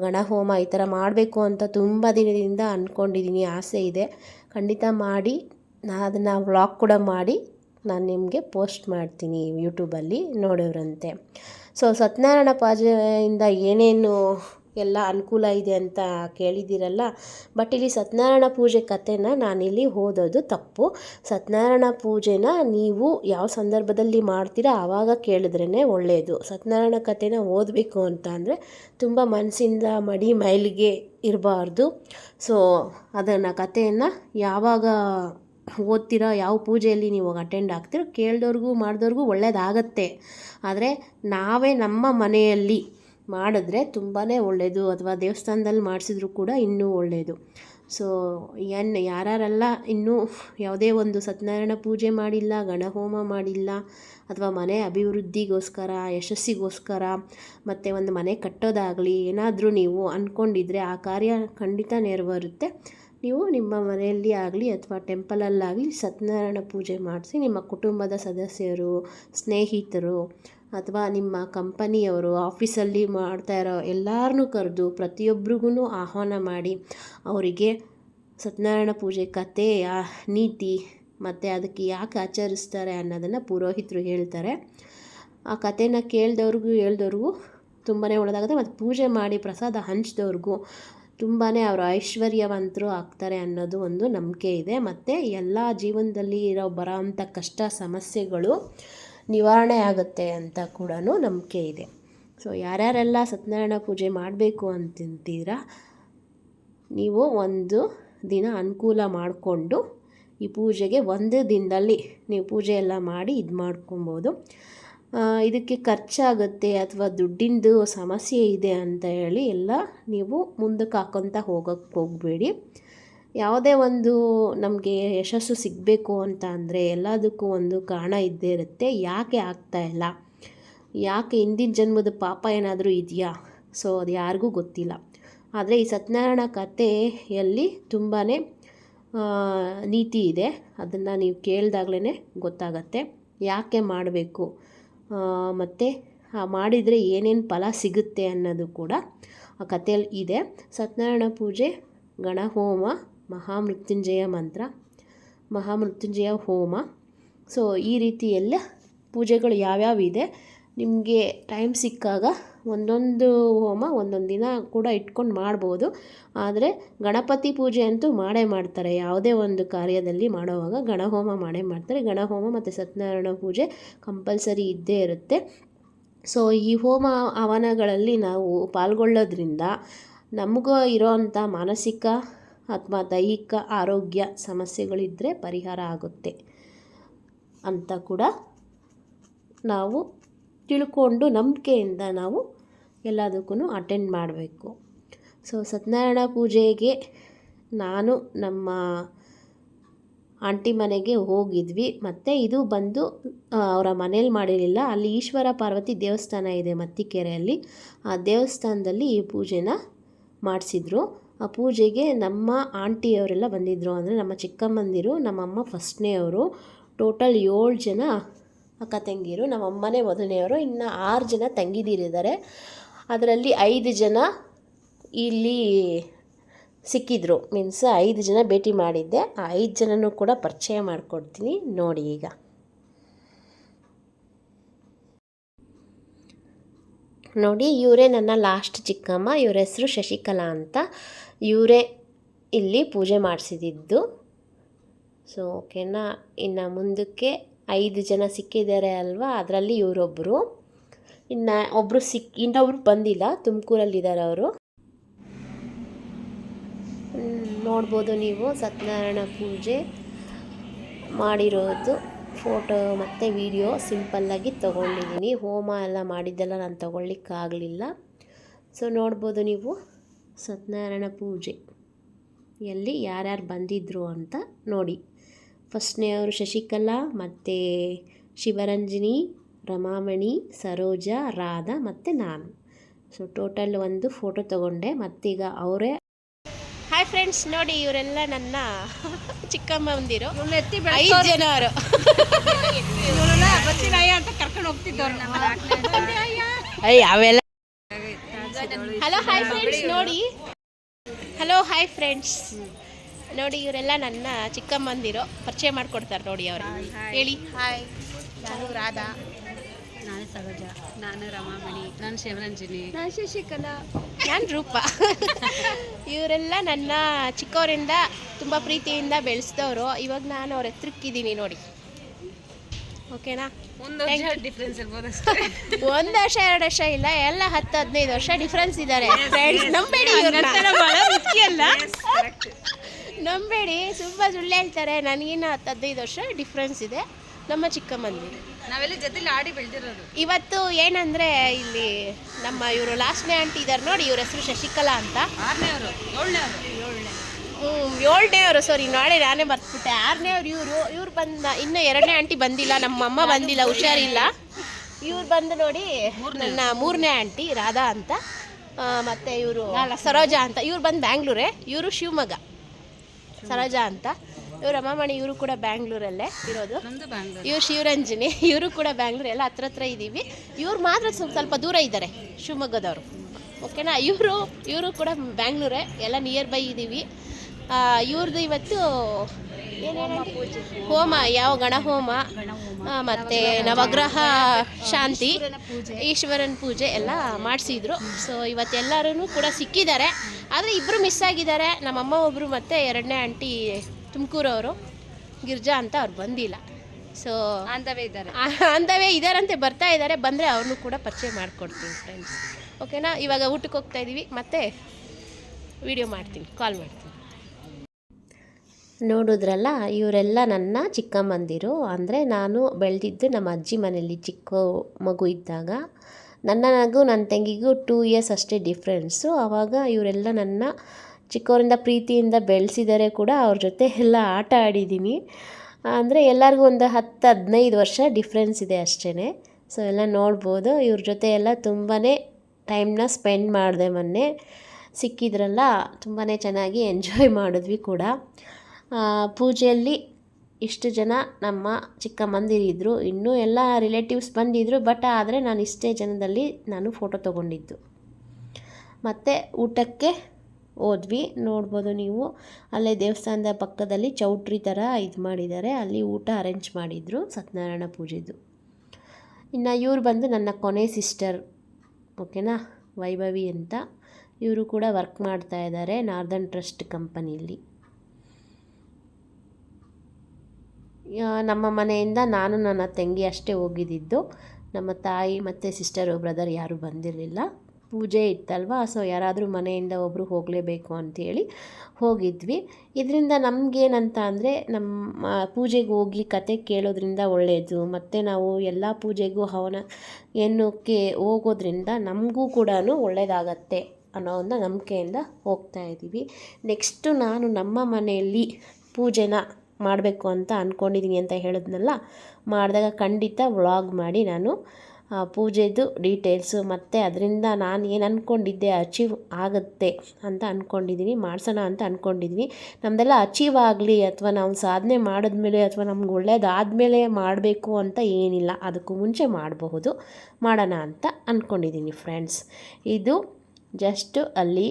ಗಣ ಹೋಮ ಈ ಥರ ಮಾಡಬೇಕು ಅಂತ ತುಂಬ ದಿನದಿಂದ ಅಂದ್ಕೊಂಡಿದ್ದೀನಿ. ಆಸೆ ಇದೆ. ಖಂಡಿತ ಮಾಡಿ ನಾನು ಅದನ್ನು ವ್ಲಾಗ್ ಕೂಡ ಮಾಡಿ ನಾನು ನಿಮಗೆ ಪೋಸ್ಟ್ ಮಾಡ್ತೀನಿ ಯೂಟ್ಯೂಬಲ್ಲಿ ನೋಡೋರಂತೆ. ಸೊ ಸತ್ಯನಾರಾಯಣ ಪಾಜೆಯಿಂದ ಏನೇನು ಎಲ್ಲ ಅನುಕೂಲ ಇದೆ ಅಂತ ಕೇಳಿದ್ದೀರಲ್ಲ? ಬಟ್ ಇಲ್ಲಿ ಸತ್ಯನಾರಾಯಣ ಪೂಜೆ ಕಥೆನ ನಾನಿಲ್ಲಿ ಓದೋದು ತಪ್ಪು. ಸತ್ಯನಾರಾಯಣ ಪೂಜೆನ ನೀವು ಯಾವ ಸಂದರ್ಭದಲ್ಲಿ ಮಾಡ್ತೀರಾ ಆವಾಗ ಕೇಳಿದ್ರೇ ಒಳ್ಳೆಯದು ಸತ್ಯನಾರಾಯಣ ಕಥೆನ ಓದಬೇಕು ಅಂತ ಅಂದರೆ ತುಂಬ ಮನಸ್ಸಿಂದ ಮಡಿ ಮೈಲಿಗೆ ಇರಬಾರ್ದು. ಸೊ ಅದನ್ನು ಕಥೆಯನ್ನು ಯಾವಾಗ ಓದ್ತೀರಾ, ಯಾವ ಪೂಜೆಯಲ್ಲಿ ನೀವು ಅಟೆಂಡ್ ಆಗ್ತೀರೋ ಕೇಳಿದವ್ರಿಗೂ ಮಾಡಿದವ್ರಿಗೂ ಒಳ್ಳೆಯದಾಗತ್ತೆ ಆದರೆ ನಾವೇ ನಮ್ಮ ಮನೆಯಲ್ಲಿ ಮಾಡಿದ್ರೆ ತುಂಬಾ ಒಳ್ಳೆಯದು ಅಥವಾ ದೇವಸ್ಥಾನದಲ್ಲಿ ಮಾಡಿಸಿದ್ರು ಕೂಡ ಇನ್ನೂ ಒಳ್ಳೆಯದು ಸೊ ಏನು, ಯಾರ್ಯಾರೆಲ್ಲ ಇನ್ನೂ ಯಾವುದೇ ಒಂದು ಸತ್ಯನಾರಾಯಣ ಪೂಜೆ ಮಾಡಿಲ್ಲ, ಗಣಹೋಮ ಮಾಡಿಲ್ಲ ಅಥವಾ ಮನೆ ಅಭಿವೃದ್ಧಿಗೋಸ್ಕರ, ಯಶಸ್ಸಿಗೋಸ್ಕರ ಮತ್ತು ಒಂದು ಮನೆ ಕಟ್ಟೋದಾಗಲಿ ಏನಾದರೂ ನೀವು ಅಂದ್ಕೊಂಡಿದ್ರೆ ಆ ಕಾರ್ಯ ಖಂಡಿತ ನೆರವೇರುತ್ತೆ. ನೀವು ನಿಮ್ಮ ಮನೆಯಲ್ಲಿ ಆಗಲಿ ಅಥವಾ ಟೆಂಪಲಲ್ಲಾಗಲಿ ಸತ್ಯನಾರಾಯಣ ಪೂಜೆ ಮಾಡಿಸಿ ನಿಮ್ಮ ಕುಟುಂಬದ ಸದಸ್ಯರು, ಸ್ನೇಹಿತರು ಅಥವಾ ನಿಮ್ಮ ಕಂಪನಿಯವರು ಆಫೀಸಲ್ಲಿ ಮಾಡ್ತಾ ಇರೋ ಎಲ್ಲರನ್ನೂ ಕರೆದು ಪ್ರತಿಯೊಬ್ರಿಗೂ ಆಹ್ವಾನ ಮಾಡಿ ಅವರಿಗೆ ಸತ್ಯನಾರಾಯಣ ಪೂಜೆ ಕತೆ ನೀತಿ ಮತ್ತು ಅದಕ್ಕೆ ಯಾಕೆ ಆಚರಿಸ್ತಾರೆ ಅನ್ನೋದನ್ನು ಪುರೋಹಿತರು ಹೇಳ್ತಾರೆ. ಆ ಕಥೆನ ಕೇಳಿದವ್ರಿಗೂ ಹೇಳ್ದವ್ರಿಗೂ ತುಂಬಾ ಒಳ್ಳೆದಾಗುತ್ತೆ. ಮತ್ತು ಪೂಜೆ ಮಾಡಿ ಪ್ರಸಾದ ಹಂಚಿದವ್ರಿಗೂ ತುಂಬಾ ಅವರು ಐಶ್ವರ್ಯವಂತರು ಆಗ್ತಾರೆ ಅನ್ನೋದು ಒಂದು ನಂಬಿಕೆ ಇದೆ. ಮತ್ತು ಎಲ್ಲ ಜೀವನದಲ್ಲಿ ಇರೋ ಬರೋ ಅಂಥ ಕಷ್ಟ ಸಮಸ್ಯೆಗಳು ನಿವಾರಣೆ ಆಗುತ್ತೆ ಅಂತ ಕೂಡ ನಂಬಿಕೆ ಇದೆ. ಸೊ ಯಾರ್ಯಾರೆಲ್ಲ ಸತ್ಯನಾರಾಯಣ ಪೂಜೆ ಮಾಡಬೇಕು ಅಂತಿದ್ದೀರಾ, ನೀವು ಒಂದು ದಿನ ಅನುಕೂಲ ಮಾಡಿಕೊಂಡು ಈ ಪೂಜೆಗೆ ಒಂದೇ ದಿನದಲ್ಲಿ ನೀವು ಪೂಜೆ ಎಲ್ಲ ಮಾಡಿ ಇದು ಮಾಡ್ಕೊಬೋದು. ಇದಕ್ಕೆ ಖರ್ಚಾಗುತ್ತೆ ಅಥವಾ ದುಡ್ಡಿಂದು ಸಮಸ್ಯೆ ಇದೆ ಅಂತ ಹೇಳಿ ಎಲ್ಲ ನೀವು ಮುಂದಕ್ಕೆ ಹಾಕೊತ ಹೋಗೋಕ್ಕೆ ಹೋಗಬೇಡಿ. ಯಾವುದೇ ಒಂದು ನಮಗೆ ಯಶಸ್ಸು ಸಿಗಬೇಕು ಅಂತ ಅಂದರೆ ಎಲ್ಲದಕ್ಕೂ ಒಂದು ಕಾರಣ ಇದ್ದೇ ಇರುತ್ತೆ. ಯಾಕೆ ಆಗ್ತಾ ಇಲ್ಲ? ಯಾಕೆ ಹಿಂದಿನ ಜನ್ಮದ ಪಾಪ ಏನಾದರೂ ಇದೆಯಾ? ಸೊ ಅದು ಯಾರಿಗೂ ಗೊತ್ತಿಲ್ಲ. ಆದರೆ ಈ ಸತ್ಯನಾರಾಯಣ ಕಥೆಯಲ್ಲಿ ತುಂಬಾ ನೀತಿ ಇದೆ. ಅದನ್ನು ನೀವು ಕೇಳಿದಾಗಲೇ ಗೊತ್ತಾಗತ್ತೆ. ಯಾಕೆ ಮಾಡಬೇಕು? ಮತ್ತು ಮಾಡಿದರೆ ಏನೇನು ಫಲ ಸಿಗುತ್ತೆ ಅನ್ನೋದು ಕೂಡ ಆ ಕಥೆಯಲ್ಲಿ ಇದೆ. ಸತ್ಯನಾರಾಯಣ ಪೂಜೆ, ಗಣಹೋಮ ಮಹಾಮೃತ್ಯುಂಜಯ ಮಂತ್ರ, ಮಹಾಮೃತ್ಯುಂಜಯ ಹೋಮ. ಸೊ ಈ ರೀತಿ ಎಲ್ಲ ಪೂಜೆಗಳು ಯಾವ್ಯಾವ ಇದೆ? ನಿಮಗೆ ಟೈಮ್ ಸಿಕ್ಕಾಗ ಒಂದೊಂದು ಹೋಮ, ಒಂದೊಂದು ದಿನ ಕೂಡ ಇಟ್ಕೊಂಡು ಮಾಡ್ಬೋದು. ಆದರೆ ಗಣಪತಿ ಪೂಜೆ ಅಂತೂ ಮಾಡೇ ಮಾಡ್ತಾರೆ. ಯಾವುದೇ ಒಂದು ಕಾರ್ಯದಲ್ಲಿ ಮಾಡೋವಾಗ ಗಣಹೋಮ ಮಾಡೇ ಮಾಡ್ತಾರೆ. ಗಣಹೋಮ ಮತ್ತು ಸತ್ಯನಾರಾಯಣ ಪೂಜೆ ಕಂಪಲ್ಸರಿ ಇದ್ದೇ ಇರುತ್ತೆ. ಸೊ ಈ ಹೋಮ ಹವನಗಳಲ್ಲಿ ನಾವು ಪಾಲ್ಗೊಳ್ಳೋದ್ರಿಂದ ನಮಗೂ ಇರೋವಂಥ ಮಾನಸಿಕ ಅಥವಾ ದೈಹಿಕ ಆರೋಗ್ಯ ಸಮಸ್ಯೆಗಳಿದ್ದರೆ ಪರಿಹಾರ ಆಗುತ್ತೆ ಅಂತ ಕೂಡ ನಾವು ತಿಳ್ಕೊಂಡು ನಂಬಿಕೆಯಿಂದ ನಾವು ಎಲ್ಲದಕ್ಕೂ ಅಟೆಂಡ್ ಮಾಡಬೇಕು. ಸೊ ಸತ್ಯನಾರಾಯಣ ಪೂಜೆಗೆ ನಾನು ನಮ್ಮ ಆಂಟಿ ಮನೆಗೆ ಹೋಗಿದ್ವಿ. ಮತ್ತು ಇದು ಬಂದು ಅವರ ಮನೇಲಿ ಮಾಡಿರಲಿಲ್ಲ. ಅಲ್ಲಿ ಈಶ್ವರ ಪಾರ್ವತಿ ದೇವಸ್ಥಾನ ಇದೆ ಮತ್ತಿಕೆರೆಯಲ್ಲಿ. ಆ ದೇವಸ್ಥಾನದಲ್ಲಿ ಈ ಪೂಜೆನ ಮಾಡಿಸಿದ್ರು. ಆ ಪೂಜೆಗೆ ನಮ್ಮ ಆಂಟಿಯವರೆಲ್ಲ ಬಂದಿದ್ದರು ಅಂದರೆ ನಮ್ಮ ಚಿಕ್ಕಮ್ಮಂದಿರು ನಮ್ಮಮ್ಮ ಫಸ್ಟ್ನೇಯವರು, ಟೋಟಲ್ ಏಳು ಜನ ಅಕ್ಕ ತಂಗಿರು ನಮ್ಮಮ್ಮನೇ ಮೊದಲನೆಯವರು, ಇನ್ನು ಆರು ಜನ ತಂಗಿದಿರಿದ್ದಾರೆ. ಅದರಲ್ಲಿ ಐದು ಜನ ಇಲ್ಲಿ ಸಿಕ್ಕಿದ್ರು. ಮೀನ್ಸ್ ಐದು ಜನ ಭೇಟಿ ಮಾಡಿದ್ದೆ. ಆ ಐದು ಜನನೂ ಕೂಡ ಪರಿಚಯ ಮಾಡಿಕೊಡ್ತೀನಿ ನೋಡಿ ಈಗ. ನೋಡಿ, ಇವರೇ ನನ್ನ ಲಾಸ್ಟ್ ಚಿಕ್ಕಮ್ಮ. ಇವರ ಹೆಸರು ಶಶಿಕಲಾ ಅಂತ. ಇವರೇ ಇಲ್ಲಿ ಪೂಜೆ ಮಾಡಿಸಿದ್ದು ಸೊ ಓಕೆನಾ ಇನ್ನು ಮುಂದಕ್ಕೆ ಐದು ಜನ ಸಿಕ್ಕಿದ್ದಾರೆ ಅಲ್ವಾ? ಅದರಲ್ಲಿ ಇವರೊಬ್ಬರು ಇನ್ನು ಒಬ್ಬರು ಸಿಕ್, ಇನ್ನೊಬ್ರು ಬಂದಿಲ್ಲ, ತುಮಕೂರಲ್ಲಿದ್ದಾರೆ ಅವರು. ನೋಡ್ಬೋದು ನೀವು ಸತ್ಯನಾರಾಯಣ ಪೂಜೆ ಮಾಡಿರೋದು. ಫೋಟೋ ಮತ್ತು ವಿಡಿಯೋ ಸಿಂಪಲ್ಲಾಗಿ ತೊಗೊಂಡಿದ್ದೀನಿ ಹೋಮ ಎಲ್ಲ ಮಾಡಿದ್ದೆಲ್ಲ ನಾನು ತೊಗೊಳ್ಳಿಕ್ಕಾಗಲಿಲ್ಲ. ಸೊ ನೋಡ್ಬೋದು ನೀವು. ಸತ್ಯನಾರಾಯಣ ಪೂಜೆ. ಎಲ್ಲಿ ಯಾರ್ಯಾರು ಬಂದಿದ್ದರು ಅಂತ ನೋಡಿ. ಫಸ್ಟ್ನೇಯವರು ಶಶಿಕಲಾ ಮತ್ತು ಶಿವರಂಜಿನಿ ರಮಾಮಣಿ ಸರೋಜಾ ರಾಧಾ ಮತ್ತು ನಾನು. ಸೊ ಟೋಟಲ್ ಒಂದು ಫೋಟೋ ತಗೊಂಡೆ. ಮತ್ತೀಗ ಅವರೇ ಹಾಯ್ ಫ್ರೆಂಡ್ಸ್ ನೋಡಿ ಇವರೆಲ್ಲ ನನ್ನ ಚಿಕ್ಕಮ್ಮ ಬಂದಿರೋ ಐದು ಜನ ಅವರು. ಅಂತ ಕರ್ಕೊಂಡು ಹೋಗ್ತಿದ್ದವ್ರು ಅವೆಲ್ಲ ಹಲೋ ಹಾಯ್ ಫ್ರೆಂಡ್ಸ್ ನೋಡಿ. ಹಲೋ ಹಾಯ್ ಫ್ರೆಂಡ್ಸ್ ನೋಡಿ ಇವರೆಲ್ಲ ನನ್ನ ಚಿಕ್ಕಮ್ಮಂದಿರೋ. ಪರಿಚಯ ಮಾಡಿಕೊಡ್ತಾರೆ ನೋಡಿ ಅವರು. ಹೇಳಿ. ಹಾಯ್ ನಾನು ರಾಧಾ. ನಾನು ಸರೋಜ. ನಾನು ರಮಾಮಣಿ. ನಾನು ಶಿವರಂಜನಿ ನಾನು ಶಶಿಕಲಾ. ನಾನು ರೂಪ. ಇವರೆಲ್ಲ ನನ್ನ ಚಿಕ್ಕವರಿಂದ ತುಂಬ ಪ್ರೀತಿಯಿಂದ ಬೆಳೆಸಿದವರು. ಇವಾಗ ನಾನು ಅವ್ರ ಎತ್ತರಕ್ಕಿದ್ದೀನಿ ನೋಡಿ. ಓಕೆನಾ ಒಂದು ವರ್ಷ ಡಿಫ್ರೆನ್ಸ್ ಇರ್ಬೋದು ಒಂದು ವರ್ಷ ಎರಡು ವರ್ಷ ಇಲ್ಲ ಎಲ್ಲ ಹತ್ತು ಹದಿನೈದು ವರ್ಷ ಡಿಫ್ರೆನ್ಸ್ ಇದ್ದಾರೆ. ಫ್ರೆಂಡ್ಸ್ ನಂಬೇಡಿ ಅಲ್ಲ. ನಂಬೇಡಿ ತುಂಬ ಸುಳ್ಳು ಹೇಳ್ತಾರೆ ನನಗಿನ್ನ ಹತ್ತು ಹದಿನೈದು ವರ್ಷ ಡಿಫ್ರೆನ್ಸ್ ಇದೆ. ನಮ್ಮ ಚಿಕ್ಕಮ್ಮಂದಿ. ನಾವೆಲ್ಲ ಜೊತೆಲಿ ಆಡಿ ಬೆಳೆದಿರೋದು. ಇವತ್ತು ಏನಂದ್ರೆ ಇಲ್ಲಿ ನಮ್ಮ ಇವರು ಲಾಸ್ಟ್ನೇ ಆಂಟಿ ಇದ್ದಾರೆ ನೋಡಿ ಇವ್ರ ಹೆಸರು ಶಶಿಕಲಾ ಅಂತ. ಆರನೇ ಅವರು ಏಳನೇ ಏಳನೇವರು ಸಾರಿ ನಾಳೆ ನಾನೇ ಬರ್ತ್ಬಿಟ್ಟೆ. ಆರನೇವ್ರು ಇವರು ಇವ್ರು ಬಂದ ಇನ್ನೂ ಎರಡನೇ ಆಂಟಿ ಬಂದಿಲ್ಲ ನಮ್ಮ ಅಮ್ಮ ಬಂದಿಲ್ಲ ಹುಷಾರಿಲ್ಲ. ಇವ್ರು ಬಂದು ನೋಡಿ ನನ್ನ ಮೂರನೇ ಆಂಟಿ ರಾಧಾ ಅಂತ ಮತ್ತೆ ಇವರು ಸರೋಜಾ ಅಂತ. ಇವ್ರು ಬಂದು ಬ್ಯಾಂಗ್ಳೂರೇ ಇವರು ಶಿವಮೊಗ್ಗ. ಸರೋಜಾ ಅಂತ. ಇವ್ರ ಅಮ್ಮ ಮಣಿ ಇವರು ಕೂಡ ಬ್ಯಾಂಗ್ಳೂರಲ್ಲೇ ಇರೋದು. ಇವ್ರು ಶಿವರಂಜನಿ ಇವರು ಕೂಡ ಬ್ಯಾಂಗ್ಳೂರ್ ಎಲ್ಲ ಹತ್ರ ಹತ್ರ ಇದ್ದೀವಿ ಇವ್ರು ಮಾತ್ರ ಸ್ವಲ್ಪ ಸ್ವಲ್ಪ ದೂರ ಇದ್ದಾರೆ ಶಿವಮೊಗ್ಗದವರು. ಓಕೆನಾ ಇವರು ಇವರು ಕೂಡ ಬ್ಯಾಂಗ್ಳೂರೇ ಎಲ್ಲ ನಿಯರ್ ಬೈ ಇದ್ದೀವಿ ಇವ್ರದ್ದು ಇವತ್ತು? ಹೋಮ ಯಾವ ಗಣಹೋಮ ಮತ್ತು ಮತ್ತೆ ನವಗ್ರಹ ಶಾಂತಿ ಈಶ್ವರನ ಪೂಜೆ ಎಲ್ಲ ಮಾಡಿಸಿದ್ರು. ಸೊ ಇವತ್ತೆಲ್ಲರೂ ಕೂಡ ಸಿಕ್ಕಿದ್ದಾರೆ. ಆದರೆ ಇಬ್ಬರು ಮಿಸ್ ಆಗಿದ್ದಾರೆ. ನಮ್ಮಮ್ಮ ಒಬ್ಬರು ಮತ್ತು ಎರಡನೇ ಆಂಟಿ ತುಮಕೂರವರು. ಗಿರ್ಜಾ ಅಂತ ಅವ್ರು ಬಂದಿಲ್ಲ. ಸೊ ಅಂತವೇ ಇದ್ದಾರೆ. ಅಂದವೇ ಇದಾರಂತೆ ಬರ್ತಾ ಇದ್ದಾರೆ. ಬಂದರೆ ಅವ್ರನ್ನೂ ಕೂಡ ಪರಿಚಯ ಮಾಡಿಕೊಡ್ತೀನಿ ಫ್ರೆಂಡ್ಸ್ ಓಕೆನಾ ಇವಾಗ ಊಟಕ್ಕೆ ಹೋಗ್ತಾ ಇದ್ದೀವಿ ಮತ್ತೆ ವಿಡಿಯೋ ಮಾಡ್ತೀನಿ ಕಾಲ್ ಮಾಡ್ತೀನಿ. ನೋಡಿದ್ರಲ್ಲ, ಇವರೆಲ್ಲ ನನ್ನ ಚಿಕ್ಕಮ್ಮಂದಿರು. ಅಂದರೆ ನಾನು ಬೆಳೆದಿದ್ದು ನಮ್ಮ ಅಜ್ಜಿ ಮನೆಯಲ್ಲಿ ಚಿಕ್ಕ ಮಗು ಇದ್ದಾಗ. ನನ್ನ ನನಗೂ ನನ್ನ ತಂಗಿಗೂ ಟೂ ಇಯರ್ಸ್ ಅಷ್ಟೇ ಡಿಫ್ರೆನ್ಸು ಆವಾಗ ಇವರೆಲ್ಲ ನನ್ನ ಚಿಕ್ಕವರಿಂದ ಪ್ರೀತಿಯಿಂದ ಬೆಳೆಸಿದರೆ ಕೂಡ ಅವ್ರ ಜೊತೆ ಎಲ್ಲ ಆಟ ಆಡಿದ್ದೀನಿ. ಅಂದರೆ ಎಲ್ಲರಿಗೂ ಒಂದು ಹತ್ತು, ಹದಿನೈದು ವರ್ಷ ಡಿಫ್ರೆನ್ಸ್ ಇದೆ ಅಷ್ಟೇ ಸೊ ಎಲ್ಲ ನೋಡ್ಬೋದು. ಇವ್ರ ಜೊತೆ ಎಲ್ಲ ತುಂಬಾ ಟೈಮ್ನ ಸ್ಪೆಂಡ್ ಮಾಡಿದೆ ಮೊನ್ನೆ. ಸಿಕ್ಕಿದ್ರಲ್ಲ ತುಂಬಾ ಚೆನ್ನಾಗಿ ಎಂಜಾಯ್ ಮಾಡಿದ್ವಿ ಕೂಡ. ಪೂಜೆಯಲ್ಲಿ ಇಷ್ಟು ಜನ ನಮ್ಮ ಚಿಕ್ಕ ಮಂದಿರಿದ್ರು. ಇನ್ನೂ ಎಲ್ಲ ರಿಲೇಟಿವ್ಸ್ ಬಂದಿದ್ದರು ಬಟ್ ಆದರೆ ನಾನು ಇಷ್ಟೇ ಜನದಲ್ಲಿ ನಾನು ಫೋಟೋ ತಗೊಂಡಿದ್ದು. ಮತ್ತು ಊಟಕ್ಕೆ ಹೋದ್ವಿ. ನೋಡ್ಬೋದು ನೀವು, ಅಲ್ಲೇ ದೇವಸ್ಥಾನದ ಪಕ್ಕದಲ್ಲಿ ಚೌಟ್ರಿ ಥರ ಇದು ಮಾಡಿದ್ದಾರೆ. ಅಲ್ಲಿ ಊಟ ಅರೇಂಜ್ ಮಾಡಿದರು ಸತ್ಯನಾರಾಯಣ ಪೂಜೆದು. ಇನ್ನು ಇವ್ರು ಬಂದು ನನ್ನ ಕೊನೆ ಸಿಸ್ಟರ್ ಓಕೆನಾ ವೈಭವಿ ಅಂತ. ಇವರು ಕೂಡ ವರ್ಕ್ ಮಾಡ್ತಾ ಇದ್ದಾರೆ ನಾರ್ದನ್ ಟ್ರಸ್ಟ್ ಕಂಪನಿಯಲ್ಲಿ ಯಾ- ನಮ್ಮ ಮನೆಯಿಂದ ನಾನು ನನ್ನ ತಂಗಿ ಅಷ್ಟೇ ಹೋಗಿದ್ದಿದ್ದು ನಮ್ಮ ತಾಯಿ ಮತ್ತು ಸಿಸ್ಟರು ಬ್ರದರ್ ಯಾರೂ ಬಂದಿರಲಿಲ್ಲ. ಪೂಜೆ ಇತ್ತಲ್ವಾ? ಸೊ ಯಾರಾದರೂ ಮನೆಯಿಂದ ಒಬ್ಬರು ಹೋಗಲೇಬೇಕು ಅಂತೇಳಿ ಹೋಗಿದ್ವಿ. ಇದರಿಂದ ನಮಗೇನಂತ ಅಂದರೆ ನಮ್ಮ ಪೂಜೆಗೆ ಹೋಗಿ ಕತೆ ಕೇಳೋದ್ರಿಂದ ಒಳ್ಳೆಯದು ಮತ್ತು ನಾವು ಎಲ್ಲ ಪೂಜೆಗೂ ಹವನ ಏನಕ್ಕೆ ಹೋಗೋದ್ರಿಂದ ನಮಗೂ ಕೂಡ ಒಳ್ಳೆಯದಾಗತ್ತೆ ಅನ್ನೋ ಒಂದು ನಂಬಿಕೆಯಿಂದ ಹೋಗ್ತಾ ಇದ್ದೀವಿ ನೆಕ್ಸ್ಟು ನಾನು ನಮ್ಮ ಮನೆಯಲ್ಲಿ ಪೂಜೆನ ಮಾಡಬೇಕು ಅಂತ ಅಂದ್ಕೊಂಡಿದ್ದೀನಿ ಅಂತ ಹೇಳಿದ್ನಲ್ಲ, ಮಾಡಿದಾಗ ಖಂಡಿತ ವ್ಲಾಗ್ ಮಾಡಿ ನಾನು ಪೂಜೆದು ಡೀಟೇಲ್ಸು ಮತ್ತು ಅದರಿಂದ ನಾನು ಏನು ಅಂದ್ಕೊಂಡಿದ್ದೆ ಅಚೀವ್ ಆಗುತ್ತೆ ಅಂತ ಅಂದ್ಕೊಂಡಿದ್ದೀನಿ ಮಾಡಿಸೋಣ ಅಂತ ಅಂದ್ಕೊಂಡಿದ್ದೀನಿ ನಮ್ಮದೆಲ್ಲ ಅಚೀವ್ ಆಗಲಿ ಅಥವಾ ನಾವು ಸಾಧನೆ ಮಾಡಿದ್ಮೇಲೆ ಅಥವಾ ನಮ್ಗೆ ಒಳ್ಳೇದಾದಮೇಲೆ ಮಾಡಬೇಕು ಅಂತ ಏನಿಲ್ಲ, ಅದಕ್ಕೂ ಮುಂಚೆ ಮಾಡಬಹುದು, ಮಾಡೋಣ ಅಂತ ಅಂದ್ಕೊಂಡಿದ್ದೀನಿ ಫ್ರೆಂಡ್ಸ್ ಇದು ಜಸ್ಟು ಅಲ್ಲಿ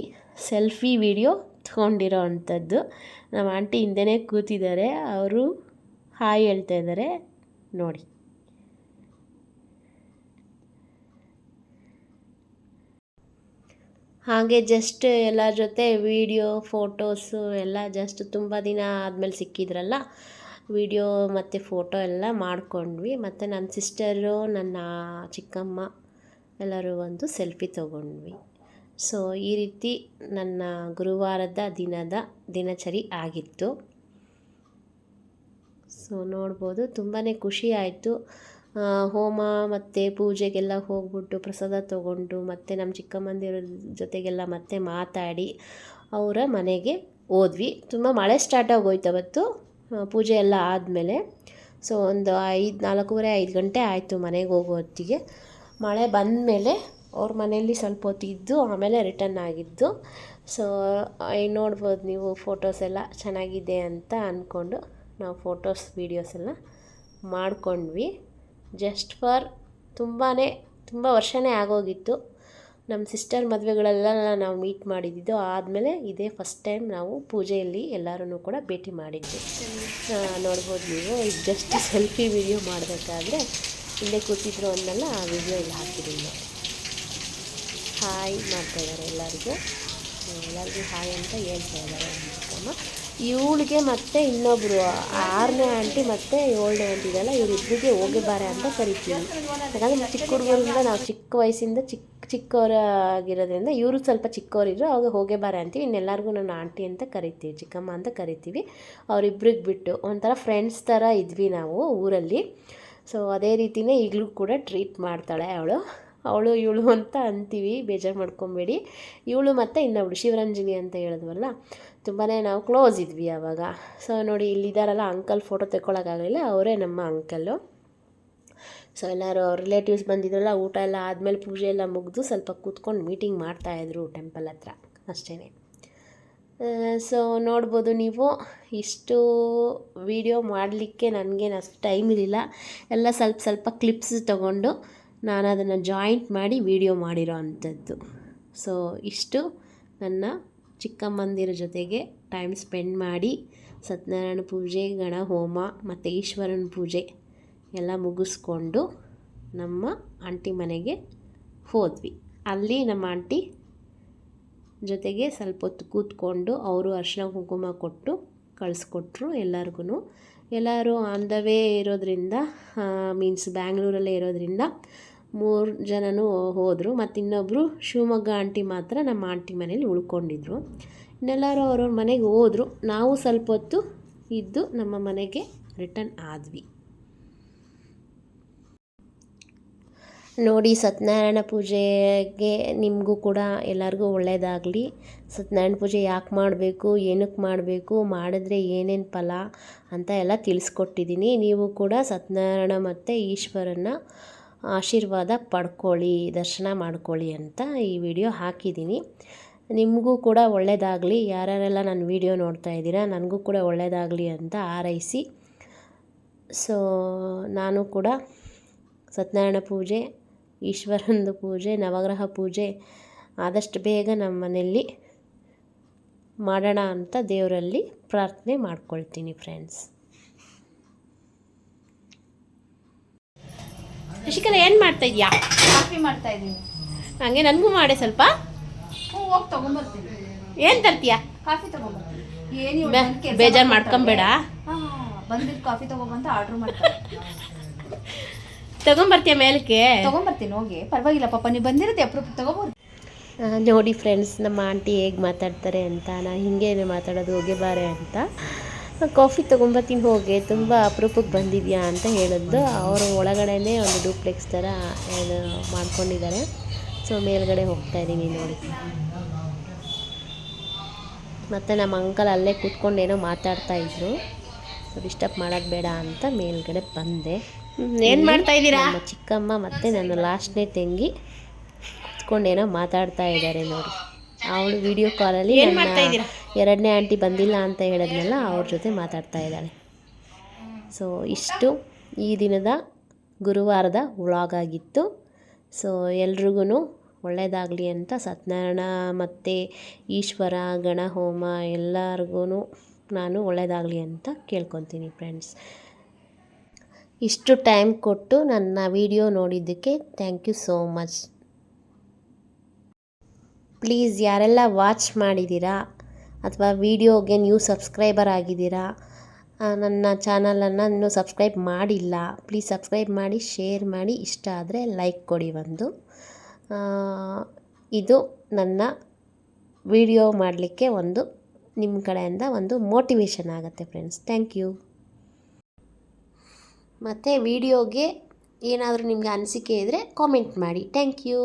ಸೆಲ್ಫಿ ವಿಡಿಯೋ ತೊಗೊಂಡಿರೋ ಅಂಥದ್ದು. ನಮ್ಮ ಆಂಟಿ ಹಿಂದೆನೇ ಕೂತಿದ್ದಾರೆ. ಅವರು ಹಾಯ್ ಹೇಳ್ತಾ ಇದ್ದಾರೆ. ನೋಡಿ. ಹಾಗೆ ಜಸ್ಟ್ ಎಲ್ಲರ ಜೊತೆ ವೀಡಿಯೋ ಫೋಟೋಸು ಎಲ್ಲ ಜಸ್ಟ್ ತುಂಬ ದಿನ ಆದಮೇಲೆ ಸಿಕ್ಕಿದ್ರಲ್ಲ ವಿಡಿಯೋ ಮತ್ತು ಫೋಟೋ ಎಲ್ಲ ಮಾಡ್ಕೊಂಡ್ವಿ. ಮತ್ತು ನನ್ನ ಸಿಸ್ಟರು ನನ್ನ ಚಿಕ್ಕಮ್ಮ ಎಲ್ಲರೂ ಒಂದು ಸೆಲ್ಫಿ ತೊಗೊಂಡ್ವಿ. ಸೊ, ಈ ರೀತಿ ನನ್ನ ಗುರುವಾರದ ದಿನದ ದಿನಚರಿ ಆಗಿತ್ತು. ಸೊ, ನೋಡ್ಬೋದು ತುಂಬಾ ಖುಷಿ ಆಯಿತು. ಹೋಮ ಮತ್ತು ಪೂಜೆಗೆಲ್ಲ ಹೋಗ್ಬಿಟ್ಟು ಪ್ರಸಾದ ತೊಗೊಂಡು ಮತ್ತು ನಮ್ಮ ಚಿಕ್ಕಮ್ಮಂದಿರ ಜೊತೆಗೆಲ್ಲ ಮತ್ತೆ ಮಾತಾಡಿ ಅವರ ಮನೆಗೆ ಹೋದ್ವಿ. ತುಂಬ ಮಳೆ ಸ್ಟಾರ್ಟ್ ಆಗೋಯ್ತು ಅವತ್ತು. ಪೂಜೆ ಎಲ್ಲ ಆದಮೇಲೆ. ಸೊ, ಒಂದು ಐದು ನಾಲ್ಕೂವರೆ ಐದು ಗಂಟೆ ಆಯಿತು ಮನೆಗೆ ಹೋಗೋ ಹೊತ್ತಿಗೆ. ಮಳೆ ಬಂದಮೇಲೆ ಅವ್ರ ಮನೆಯಲ್ಲಿ ಸ್ವಲ್ಪ ಹೊತ್ತು ಇದ್ದು ಆಮೇಲೆ ರಿಟರ್ನ್ ಆಗಿದ್ದು. ಸೊ ನೋಡ್ಬೋದು ನೀವು ಫೋಟೋಸ್ ಎಲ್ಲ ಚೆನ್ನಾಗಿದೆ ಅಂತ ಅಂದ್ಕೊಂಡು ನಾವು ಫೋಟೋಸ್ ವೀಡಿಯೋಸ್ ಎಲ್ಲ ಮಾಡ್ಕೊಂಡ್ವಿ. ಜಸ್ಟ್ ಫಾರ್ ತುಂಬಾ ತುಂಬ ವರ್ಷನೇ ಆಗೋಗಿತ್ತು. ನಮ್ಮ ಸಿಸ್ಟರ್ ಮದುವೆಗಳೆಲ್ಲ ನಾವು ಮೀಟ್ ಮಾಡಿದ್ದು. ಆದಮೇಲೆ ಇದೇ ಫಸ್ಟ್ ಟೈಮ್ ನಾವು ಪೂಜೆಯಲ್ಲಿ ಎಲ್ಲರೂ ಕೂಡ ಭೇಟಿ ಮಾಡಿದ್ವಿ. ನೋಡ್ಬೋದು ನೀವು. ಜಸ್ಟ್ ಸೆಲ್ಫಿ ವಿಡಿಯೋ ಮಾಡಬೇಕಾದ್ರೆ ಇಲ್ಲೇ ಕೂತಿದ್ರು ಅನ್ನೆಲ್ಲ ಆ ವಿಡಿಯೋ ಇಲ್ಲಿ ಹಾಕಿದ್ದೀನಿ. ಹಾಯ್ ಮಾಡ್ತಾ ಇದ್ದಾರೆ ಎಲ್ಲರಿಗೂ ಎಲ್ಲರಿಗೂ ಹಾಯ್ ಅಂತ ಹೇಳ್ತಾ ಇದ್ದಾರೆ ಚಿಕ್ಕಮ್ಮ ಇವಳಿಗೆ ಮತ್ತೆ ಇನ್ನೊಬ್ಬರು ಆರನೇ ಆಂಟಿ ಮತ್ತು ಏಳನೇ ಆಂಟಿ ಇದೆಲ್ಲ ಇವರಿಬ್ಬರಿಗೆ ಹೋಗಿ ಬಾರೆ ಅಂತ ಕರಿತೀವಿ. ಯಾಕಂದರೆ ಚಿಕ್ಕ ಹುಡುಗರಿಂದ ನಾವು ಚಿಕ್ಕ ವಯಸ್ಸಿಂದ ಚಿಕ್ಕ ಚಿಕ್ಕವರಾಗಿರೋದ್ರಿಂದ ಇವರು ಸ್ವಲ್ಪ ಚಿಕ್ಕವರಿದ್ರು, ಅವಾಗ ಹೋಗೇ ಬಾರೆ ಅಂತೀವಿ. ಇನ್ನೆಲ್ಲರಿಗೂ ನಾನು ಆಂಟಿ ಅಂತ ಕರಿತೀವಿ, ಚಿಕ್ಕಮ್ಮ ಅಂತ ಕರಿತೀವಿ. ಅವರಿಬ್ರಿಗೆ ಬಿಟ್ಟು ಒಂಥರ ಫ್ರೆಂಡ್ಸ್ ಥರ ಇದ್ವಿ ನಾವು ಊರಲ್ಲಿ. ಸೊ, ಅದೇ ರೀತಿಯೇ ಈಗಲೂ ಕೂಡ ಟ್ರೀಟ್ ಮಾಡ್ತಾಳೆ ಅವಳು. ಅವಳು ಇವಳು ಅಂತ ಅಂತೀವಿ, ಬೇಜಾರು ಮಾಡ್ಕೊಬೇಡಿ. ಇವಳು ಮತ್ತು ಇನ್ನೊಬ್ಳು, ಶಿವರಂಜನಿ ಅಂತ ಹೇಳಿದ್ವಲ್ಲ ತುಂಬಾ ನಾವು ಕ್ಲೋಸ್ ಇದ್ವಿ ಆವಾಗ ಸೊ ನೋಡಿ, ಇಲ್ಲಿದ್ದಾರಲ್ಲ ಅಂಕಲ್ ಫೋಟೋ ತೆಕ್ಕೊಳಕ್ಕಾಗಲಿಲ್ಲ, ಅವರೇ ನಮ್ಮ ಅಂಕಲ್ಲು ಸೊ ಎಲ್ಲರೂ ರಿಲೇಟಿವ್ಸ್ ಬಂದಿದ್ರಲ್ಲ, ಊಟ ಎಲ್ಲ ಆದಮೇಲೆ ಪೂಜೆ ಎಲ್ಲ ಮುಗಿದು ಸ್ವಲ್ಪ ಕೂತ್ಕೊಂಡು ಮೀಟಿಂಗ್ ಮಾಡ್ತಾಯಿದ್ರು ಟೆಂಪಲ್ ಹತ್ರ ಅಷ್ಟೇ ಸೊ ನೋಡ್ಬೋದು ನೀವು, ಇಷ್ಟು ವಿಡಿಯೋ ಮಾಡಲಿಕ್ಕೆ ನನಗೇನು ಅಷ್ಟು ಟೈಮ್ ಇರಲಿಲ್ಲ. ಎಲ್ಲ ಸ್ವಲ್ಪ ಸ್ವಲ್ಪ ಕ್ಲಿಪ್ಸ್ ತೊಗೊಂಡು ನಾನು ಅದನ್ನು ಜಾಯಿಂಟ್ ಮಾಡಿ ವಿಡಿಯೋ ಮಾಡಿರೋ ಅಂಥದ್ದು. ಸೊ ಇಷ್ಟು ನನ್ನ ಚಿಕ್ಕಮ್ಮಂದಿರ ಜೊತೆಗೆ ಟೈಮ್ ಸ್ಪೆಂಡ್ ಮಾಡಿ ಸತ್ಯನಾರಾಯಣ ಪೂಜೆ ಗಣ ಹೋಮ ಮತ್ತು ಈಶ್ವರನ ಪೂಜೆ ಎಲ್ಲ ಮುಗಿಸ್ಕೊಂಡು ನಮ್ಮ ಆಂಟಿ ಮನೆಗೆ ಹೋದ್ವಿ. ಅಲ್ಲಿ ನಮ್ಮ ಆಂಟಿ ಜೊತೆಗೆ ಸ್ವಲ್ಪ ಹೊತ್ತು ಕೂತ್ಕೊಂಡು ಅವರು ಅರ್ಶಿನ ಕುಂಕುಮ ಕೊಟ್ಟು ಕಳಿಸ್ಕೊಟ್ರು ಎಲ್ಲರಿಗೂ ಎಲ್ಲರೂ ಆನ್ ದ ವೇ ಇರೋದ್ರಿಂದ ಮೀನ್ಸ್ ಬ್ಯಾಂಗ್ಳೂರಲ್ಲೇ ಇರೋದ್ರಿಂದ ಮೂರು ಜನನೂ ಹೋದರು ಮತ್ತು ಇನ್ನೊಬ್ಬರು ಶಿವಮೊಗ್ಗ ಆಂಟಿ ಮಾತ್ರ ನಮ್ಮ ಆಂಟಿ ಮನೇಲಿ ಉಳ್ಕೊಂಡಿದ್ರು. ಇನ್ನೆಲ್ಲರೂ ಅವ್ರವ್ರ ಮನೆಗೆ ಹೋದರು. ನಾವು ಸ್ವಲ್ಪ ಹೊತ್ತು ಇದ್ದು ನಮ್ಮ ಮನೆಗೆ ರಿಟರ್ನ್ ಆದ್ವಿ. ನೋಡಿ, ಸತ್ಯನಾರಾಯಣ ಪೂಜೆಗೆ ನಿಮಗೂ ಕೂಡ ಎಲ್ಲರಿಗೂ ಒಳ್ಳೆಯದಾಗಲಿ ಸತ್ಯನಾರಾಯಣ ಪೂಜೆ ಯಾಕೆ ಮಾಡಬೇಕು ಏನಕ್ಕೆ ಮಾಡಬೇಕು, ಮಾಡಿದ್ರೆ ಏನೇನು ಫಲ ಅಂತ ಎಲ್ಲ ತಿಳಿಸ್ಕೊಟ್ಟಿದ್ದೀನಿ. ನೀವು ಕೂಡ ಸತ್ಯನಾರಾಯಣ ಮತ್ತು ಈಶ್ವರನ ಆಶೀರ್ವಾದ ಪಡ್ಕೊಳ್ಳಿ, ದರ್ಶನ ಮಾಡ್ಕೊಳ್ಳಿ ಅಂತ ಈ ವಿಡಿಯೋ ಹಾಕಿದ್ದೀನಿ. ನಿಮಗೂ ಕೂಡ ಒಳ್ಳೆಯದಾಗಲಿ ಯಾರ್ಯಾರೆಲ್ಲ ನನ್ನ ವಿಡಿಯೋ ನೋಡ್ತಾ ಇದ್ದೀರಾ, ನನಗೂ ಕೂಡ ಒಳ್ಳೆಯದಾಗಲಿ ಅಂತ ಹಾರೈಸಿ. ಸೊ ನಾನು ಕೂಡ ಸತ್ಯನಾರಾಯಣ ಪೂಜೆ ಈಶ್ವರಂದು ಪೂಜೆ, ನವಗ್ರಹ ಪೂಜೆ ಆದಷ್ಟು ಬೇಗ ನಮ್ಮ ಮನೆಯಲ್ಲಿ ಮಾಡೋಣ ಅಂತ ದೇವರಲ್ಲಿ ಪ್ರಾರ್ಥನೆ ಮಾಡ್ಕೊಳ್ತೀನಿ ಫ್ರೆಂಡ್ಸ್ ರಿಷಿಕರ ಏನು ಮಾಡ್ತಾ ಇದೀಯಾ? ಕಾಫಿ ಮಾಡ್ತಾ ಇದ್ದೀನಿ. ಹಂಗೆ ನನಗೂ ಮಾಡೆ ಸ್ವಲ್ಪ. ಹ್ಞೂ ಹೋಗಿ ತಗೊಂಬರ್ತೀನಿ ಏನು ತರ್ತೀಯ? ಕಾಫಿ ತಗೊಂಬರ್ತೀನಿ ಏನು ಬೇಜಾರು ಮಾಡ್ಕೊಂಬೇಡ. ಬಂದ್ಬಿಟ್ಟು ಕಾಫಿ ತಗೊಂಬಂತ ಆರ್ಡ್ರ್ ಮಾಡ್ತಾರೆ. ತಗೊಂಬರ್ತೀಯ ಮೇಲಕ್ಕೆ? ತಗೊಂಬರ್ತೀನಿ ಹೋಗಿ. ಪರವಾಗಿಲ್ಲ ಪಾಪ ನೀವು ಬಂದಿರುತ್ತೆ ಅಪ್ರೂಪ ತಗೋಬೋದು ನೋಡಿ ಫ್ರೆಂಡ್ಸ್ ನಮ್ಮ ಆಂಟಿ ಹೇಗೆ ಮಾತಾಡ್ತಾರೆ ಅಂತ ನಾನು ಹಿಂಗೇನೆ ಮಾತಾಡೋದು ಹೋಗಿ ಬಾರೆ ಅಂತ. ಕಾಫಿ ತೊಗೊಂಬತ್ತೀನಿ ಹೋಗಿ. ತುಂಬ ಅಪರೂಪಕ್ಕೆ ಬಂದಿದ್ಯಾ ಅಂತ ಹೇಳಿದ್ದು. ಅವರು ಒಳಗಡೆನೇ ಒಂದು ಡೂಪ್ಲೆಕ್ಸ್ ಥರ ಏನು ಮಾಡ್ಕೊಂಡಿದ್ದಾರೆ. ಸೊ ಮೇಲ್ಗಡೆ ಹೋಗ್ತಾ ಇದ್ದೀನಿ ನೋಡಿ. ಮತ್ತು ನಮ್ಮ ಅಂಕಲ್ ಅಲ್ಲೇ ಕೂತ್ಕೊಂಡು ಏನೋ ಮಾತಾಡ್ತಾ ಇದ್ರು. ಸೊ ಡಿಸ್ಟರ್ಬ್ ಮಾಡೋದು ಬೇಡ ಅಂತ ಮೇಲ್ಗಡೆ ಬಂದೆ. ಏನು ಮಾಡ್ತಾ ಇದ್ದೀರಾ? ನಮ್ಮ ಚಿಕ್ಕಮ್ಮ ಮತ್ತು ನನ್ನ ಲಾಸ್ಟ್ನೇ ತಂಗಿ ಕೂತ್ಕೊಂಡೇನೋ ಮಾತಾಡ್ತಾ ಇದ್ದಾರೆ ನೋಡಿ. ಅವಳು ವಿಡಿಯೋ ಕಾಲಲ್ಲಿ ಎರಡನೇ ಆಂಟಿ ಬಂದಿಲ್ಲ ಅಂತ ಹೇಳಿದ್ನಲ್ಲ, ಅವ್ರ ಜೊತೆ ಮಾತಾಡ್ತಾ ಇದ್ದಾಳೆ. ಸೊ ಇಷ್ಟು ಈ ದಿನದ ಗುರುವಾರದ ವ್ಲಾಗ್ ಆಗಿತ್ತು. ಸೊ ಎಲ್ರಿಗೂ ಒಳ್ಳೆಯದಾಗಲಿ ಅಂತ ಸತ್ಯನಾರಾಯಣ ಮತ್ತು ಈಶ್ವರ ಗಣ ಹೋಮ ಎಲ್ಲರಿಗೂ ನಾನು ಒಳ್ಳೆಯದಾಗಲಿ ಅಂತ ಕೇಳ್ಕೊತೀನಿ ಫ್ರೆಂಡ್ಸ್ ಇಷ್ಟು ಟೈಮ್ ಕೊಟ್ಟು ನನ್ನ ವಿಡಿಯೋ ನೋಡಿದ್ದಕ್ಕೆ thank you so much please ಯಾರೆಲ್ಲ ವಾಚ್ ಮಾಡಿದ್ದೀರಾ ಅಥವಾ ವಿಡಿಯೋಗೆ ನೀವು ಸಬ್ಸ್ಕ್ರೈಬರ್ ಆಗಿದ್ದೀರಾ ನನ್ನ ಚಾನಲನ್ನು ಇನ್ನೂ ಸಬ್ಸ್ಕ್ರೈಬ್ ಮಾಡಿಲ್ಲ, ಪ್ಲೀಸ್ ಸಬ್ಸ್ಕ್ರೈಬ್ ಮಾಡಿ, ಶೇರ್ ಮಾಡಿ, ಇಷ್ಟ ಆದರೆ ಲೈಕ್ ಕೊಡಿ ಒಂದು. ಇದು ನನ್ನ ವಿಡಿಯೋ ಮಾಡಲಿಕ್ಕೆ ಒಂದು ನಿಮ್ಮ ಕಡೆಯಿಂದ ಒಂದು ಮೋಟಿವೇಶನ್ ಆಗುತ್ತೆ ಫ್ರೆಂಡ್ಸ್. Thank you. ಮತ್ತು ವಿಡಿಯೋಗೆ ಏನಾದರೂ ನಿಮಗೆ ಅನಿಸಿಕೆ ಇದ್ದರೆ ಕಾಮೆಂಟ್ ಮಾಡಿ. Thank you.